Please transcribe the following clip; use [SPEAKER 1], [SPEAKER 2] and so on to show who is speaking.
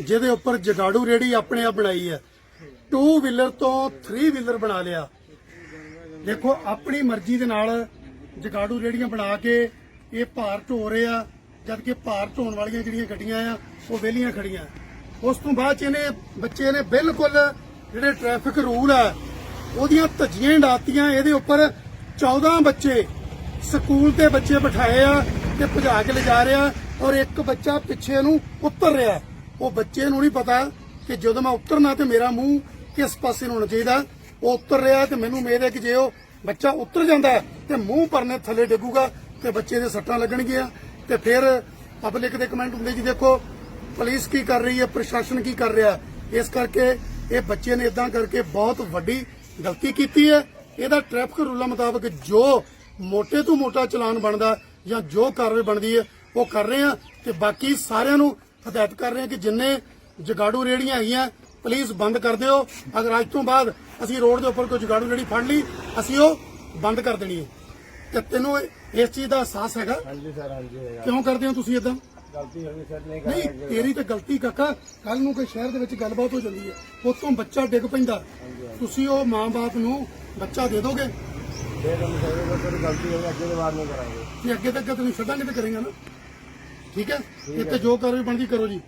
[SPEAKER 1] ਜਿਹਦੇ ਉੱਪਰ ਜਗਾੜੂ ਰੇੜੀ ਆਪਣੇ ਆਪ ਬਣਾਈ ਹੈ। ਟੂ ਵੀਲਰ ਤੋਂ 3 ਵੀਲਰ ਬਣਾ ਲਿਆ। ਦੇਖੋ, ਆਪਣੀ ਮਰਜ਼ੀ ਦੇ ਨਾਲ ਜਗਾੜੂ ਰੇੜੀਆਂ ਬਣਾ ਕੇ ਇਹ ਭਾਰ ਢੋ ਰਹੇ ਆ, ਜਦਕਿ ਭਾਰ ਢੋਣ ਵਾਲੀਆਂ ਜਿਹੜੀਆਂ ਗੱਡੀਆਂ ਆ, ਉਹ ਵਿਹਲੀਆਂ ਖੜੀਆਂ। ਉਸ ਤੋਂ ਬਾਅਦ 'ਚ ਇਹਨੇ, ਬੱਚੇ ਨੇ ਬਿਲਕੁਲ ਜਿਹੜੇ ਟ੍ਰੈਫਿਕ ਰੂਲ ਆ, ਉਹਦੀਆਂ ਧੱਜੀਆਂ ਡਾਤੀਆਂ, ਇਹਦੇ ਉੱਪਰ 14 ਬੱਚੇ ਸਕੂਲ ਦੇ ਬੱਚੇ ਬਿਠਾਏ ਆ ਤੇ ਭਜਾ ਕੇ ਲਿਜਾ ਰਿਹਾ ਔਰ ਇੱਕ ਬੱਚਾ ਪਿੱਛੇ ਨੂੰ ਉੱਤਰ ਰਿਹਾ। ਉਹ ਬੱਚੇ ਨੂੰ ਨਹੀਂ ਪਤਾ ਕਿ ਜਦੋਂ ਮੈਂ ਉਤਰਨਾ ਤੇ ਮੇਰਾ ਮੂੰਹ ਕਿਸ ਪਾਸੇ ਨੂੰ ਹੋਣਾ ਚਾਹੀਦਾ ਉਹ ਉਤਰ ਰਿਹਾ ਤੇ ਮੈਨੂੰ ਉਮੀਦ ਕਿ ਜੇ ਉਹ ਬੱਚਾ ਉਤਰ ਜਾਂਦਾ ਤੇ ਮੂੰਹ ਪਰਨੇ ਥੱਲੇ ਡਿੱਗੂਗਾ ਤੇ ਬੱਚੇ ਦੇ ਸੱਟਾਂ ਲੱਗਣਗੀਆਂ। ਤੇ ਫਿਰ ਪਬਲਿਕ ਦੇ ਕਮੈਂਟ ਹੁੰਦੇ ਜੀ, ਦੇਖੋ, ਪੁਲਿਸ ਕੀ ਕਰ ਰਹੀ ਹੈ, ਪ੍ਰਸ਼ਾਸਨ ਕੀ ਕਰ ਰਿਹਾ ਇਸ ਕਰਕੇ ਇਹ ਬੱਚੇ ਨੇ ਇਦਾਂ ਕਰਕੇ ਬਹੁਤ ਵੱਡੀ ਗਲਤੀ ਕੀਤੀ ਹੈ। ਇਹਦਾ ਟ੍ਰੈਫਿਕ ਰੂਲਾਂ ਮੁਤਾਬਕ ਜੋ ਮੋਟੇ ਤੋਂ ਮੋਟਾ ਚਲਾਨ ਬਣਦਾ ਜਾਂ ਜੋ ਕਾਰਵਾਈ ਬਣਦੀ ਹੈ, ਉਹ ਕਰ ਰਹੇ ਆ ਤੇ ਬਾਕੀ ਸਾਰਿਆਂ ਨੂੰ ਹਦਾਇਤ ਕਰ ਰਹੇ ਕਿ ਜਿੰਨੇ ਜਗਾੜੂ ਰੇੜੀਆਂ ਹੈਗੀਆਂ ਪਲੀਜ਼ ਬੰਦ ਕਰ ਦਿਓ। ਅਗਰ ਅੱਜ ਤੋਂ ਬਾਅਦ ਅਸੀਂ ਰੋਡ ਦੇ ਉੱਪਰ ਕੋਈ ਜਗਾੜੂ ਰੇੜੀ ਫੜ ਲਈ ਅਸੀਂ ਉਹ ਬੰਦ ਕਰ ਦੇਣੀ ਹੈ। ਤੇ ਤੈਨੂੰ ਇਸ ਚੀਜ਼ ਦਾ ਅਹਿਸਾਸ ਹੈਗਾ?
[SPEAKER 2] ਹਾਂਜੀ ਸਰ ਹਾਂਜੀ
[SPEAKER 1] ਕਿਉਂ ਕਰਦੇ ਹੋ ਤੁਸੀਂ ਇਦਾਂ
[SPEAKER 2] ਗਲਤੀ ਹੋਈ ਸਰ ਨਹੀਂ
[SPEAKER 1] ਨਹੀਂ ਤੇਰੀ ਤਾਂ ਗਲਤੀ ਕਾਕਾ ਕੱਲ ਨੂੰ ਕੋਈ ਸ਼ਹਿਰ ਦੇ ਵਿੱਚ ਗੱਲਬਾਤ ਹੋ ਜਾਂਦੀ ਹੈ। ਉਤੋਂ ਬੱਚਾ ਡਿੱਗ ਪੈਂਦਾ। ਤੁਸੀਂ ਉਹ ਮਾਂ-ਬਾਪ ਨੂੰ ਬੱਚਾ ਦੇ ਦੋਗੇ?
[SPEAKER 2] ਦੇ ਦੋਗੇ ਸਰ ਗਲਤੀ ਹੋਈ ਅੱਗੇ ਦੇ ਵਾਰ ਨਹੀਂ ਕਰਾਂਗੇ।
[SPEAKER 1] ਜੇ ਅੱਗੇ ਤੱਕ ਤੈਨੂੰ ਛੱਡਾਂਗੇ ਤੇ ਕਰੇਗਾ ਨਾ। ਠੀਕ ਹੈ? ਇੱਥੇ ਜੋ ਕਾਰਵਾਈ ਬਣਦੀ ਕਰੋ ਜੀ।